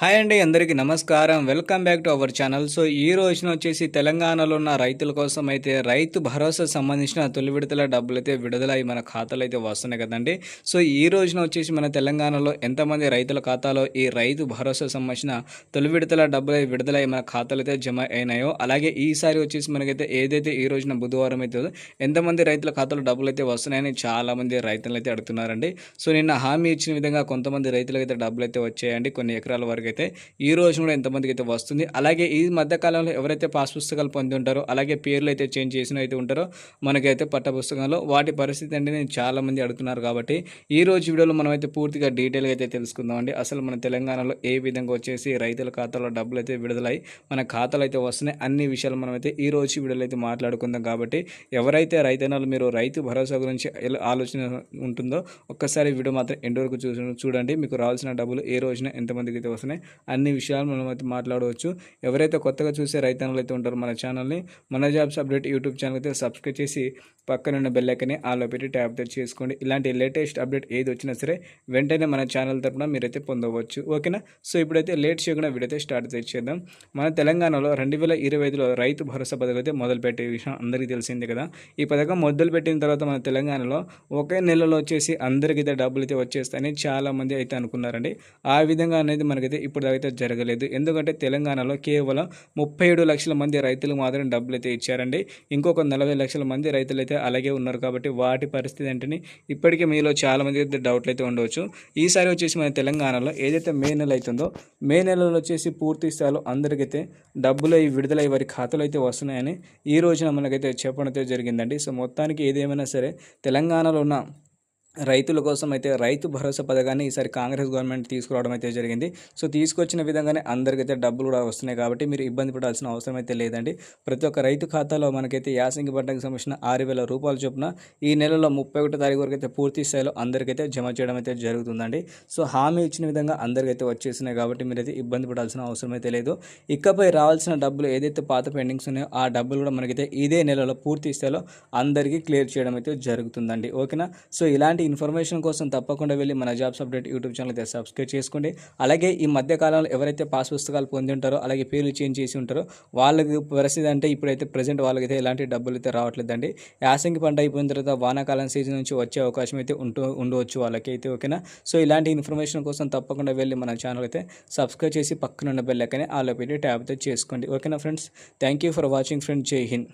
Hi అండి అందరికీ నమస్కారం. Welcome back to our channel. So ఈ రోజున వచ్చేసి తెలంగాణలో ఉన్న రైతుల కోసం అయితే రైతు భరోసా సంబంధించిన తొలి విడతల డబ్బులు అయితే విడుదలై మన ఖాతాలు అయితే వస్తున్నాయి కదండి. సో ఈ రోజున వచ్చేసి మన తెలంగాణలో ఎంతమంది రైతుల ఖాతాలో ఈ రైతు భరోసా సంబంధించిన తొలి విడతల డబ్బులు అయితే మన ఖాతాలు అయితే జమ అయినాయో అలాగే ఈసారి వచ్చేసి మనకైతే ఏదైతే ఈ రోజున బుధవారం అయితే ఎంతమంది రైతుల ఖాతాలో డబ్బులు అయితే వస్తున్నాయని చాలామంది రైతులు అయితే అడుగుతున్నారండి. సో నిన్న హామీ ఇచ్చిన విధంగా కొంతమంది రైతులకైతే డబ్బులు అయితే వచ్చాయండి. కొన్ని ఎకరాల వరకు అయితే ఈ రోజు కూడా ఎంతమందికి అయితే వస్తుంది. అలాగే ఈ మధ్యకాలంలో ఎవరైతే పాస్ పుస్తకాలు పొంది ఉంటారో అలాగే పేర్లు అయితే చేంజ్ చేసిన అయితే ఉంటారో మనకైతే పట్ట పుస్తకంలో వాటి పరిస్థితి అంటే నేను చాలామంది అడుగుతున్నారు కాబట్టి ఈ రోజు వీడియోలో మనం అయితే పూర్తిగా డీటెయిల్గా అయితే తెలుసుకుందామండి. అసలు మన తెలంగాణలో ఏ విధంగా వచ్చేసి రైతుల ఖాతాలో డబ్బులు అయితే విడుదలై మన ఖాతాలు అయితే వస్తున్నాయి అన్ని విషయాలు మనం అయితే ఈ రోజు వీడియోలో అయితే మాట్లాడుకుందాం కాబట్టి ఎవరైతే రైతన్నలు మీరు రైతు భరోసా గురించి ఎలా ఆలోచన ఉంటుందో ఒక్కసారి వీడియో మాత్రం ఎండ్ వరకు చూడండి. మీకు రావాల్సిన డబ్బులు ఏ రోజున ఎంతమందికి అయితే వస్తున్నాయి అన్ని విషయాలు మనం అయితే మాట్లాడవచ్చు. ఎవరైతే కొత్తగా చూసే రైతన్నలు అయితే ఉంటారో మన ఛానల్ని మన జాబ్స్ అప్డేట్ యూట్యూబ్ ఛానల్ అయితే సబ్స్క్రైబ్ చేసి పక్కనున్న ఉన్న ఆలో పెట్టి ట్యాప్ చేసుకోండి. ఇలాంటి లేటెస్ట్ అప్డేట్ ఏది వచ్చినా సరే వెంటనే మన ఛానల్ తరపున మీరైతే పొందవచ్చు. ఓకేనా? సో ఇప్పుడైతే లేట్ చేయకుండా వీడైతే స్టార్ట్ చేద్దాం. మన తెలంగాణలో రెండు వేల ఇరవై ఐదులో రైతు భరోసా పథకం అయితే మొదలుపెట్టే విషయం అందరికీ తెలిసిందే కదా. ఈ పథకం మొదలుపెట్టిన తర్వాత మన తెలంగాణలో ఒకే నెలలో వచ్చేసి అందరికైతే డబ్బులు అయితే వచ్చేస్తాయని చాలామంది అయితే అనుకున్నారండి. ఆ విధంగా అనేది మనకైతే ఇప్పుడు అయితే జరగలేదు. ఎందుకంటే తెలంగాణలో కేవలం ముప్పై ఏడు లక్షల మంది రైతులు మాత్రం డబ్బులు అయితే ఇచ్చారండి. ఇంకొక నలభై లక్షల మంది రైతులు అయితే అలాగే ఉన్నారు కాబట్టి వాటి పరిస్థితి ఏంటని ఇప్పటికే మీలో చాలా మంది అయితే డౌట్లు అయితే ఉండవచ్చు. ఈసారి వచ్చేసి మన తెలంగాణలో ఏదైతే మే నెల అవుతుందో మే నెలలో వచ్చేసి పూర్తి స్థాయిలో అందరికైతే డబ్బులు అవి విడుదలై వారి ఖాతాలో అయితే వస్తున్నాయని ఈ రోజున మనకైతే చెప్పడం అయితే జరిగిందండి. సో మొత్తానికి ఏదేమైనా సరే తెలంగాణలో ఉన్న రైతుల కోసం అయితే రైతు భరోసా పథకాన్ని ఈసారి కాంగ్రెస్ గవర్నమెంట్ తీసుకురావడం అయితే జరిగింది. సో తీసుకొచ్చిన విధంగానే అందరికైతే డబ్బులు కూడా వస్తున్నాయి కాబట్టి మీరు ఇబ్బంది పడాల్సిన అవసరం అయితే లేదండి. ప్రతి ఒక్క రైతు ఖాతాలో మనకైతే యాసంగి పంటకు సంబంధించిన ఆరు వేల రూపాయల చొప్పున ఈ నెలలో ముప్పై ఒకటో తారీఖు వరకు అయితే పూర్తి స్థాయిలో అందరికైతే జమ చేయడం అయితే జరుగుతుందండి. సో హామీ ఇచ్చిన విధంగా అందరికైతే వచ్చేసినాయి కాబట్టి మీరైతే ఇబ్బంది పడాల్సిన అవసరం అయితే లేదు. ఇకపై రావాల్సిన డబ్బులు ఏదైతే పాత పెండింగ్స్ ఉన్నాయో ఆ డబ్బులు కూడా మనకైతే ఇదే నెలలో పూర్తి స్థాయిలో అందరికీ క్లియర్ చేయడం అయితే జరుగుతుందండి. ఓకేనా? సో ఇలాంటి ఇన్ఫర్మేషన్ కోసం తప్పకుండా వెళ్ళి మన జాబ్స్ అప్డేట్ యూట్యూబ్ ఛానల్ అయితే సబ్స్క్రైబ్ చేసుకోండి. అలాగే ఈ మధ్య కాలంలో ఎవరైతే పాస్ పుస్తకాలు పొంది ఉంటారో అలాగే పేర్లు చేంజ్ చేసి ఉంటారో వాళ్ళకి పరిస్థితి అంటే ఇప్పుడైతే ప్రజెంట్ వాళ్ళకైతే ఎలాంటి డబ్బులు అయితే రావట్లేదండి. యాసంగి పంట అయిపోయిన తర్వాత వానాకాలం సీజన్ నుంచి వచ్చే అవకాశం అయితే ఉంటూ ఉండవచ్చు వాళ్ళకి అయితే ఓకేనా? సో ఇలాంటి ఇన్ఫర్మేషన్ కోసం తప్పకుండా వెళ్ళి మన ఛానల్ అయితే సబ్స్క్రైబ్ చేసి పక్కన ఉన్న బెల్ పెట్టి ట్యాబ్ అయితే చేసుకోండి. ఓకేనా friends? Thank you for watching friends Jai Hind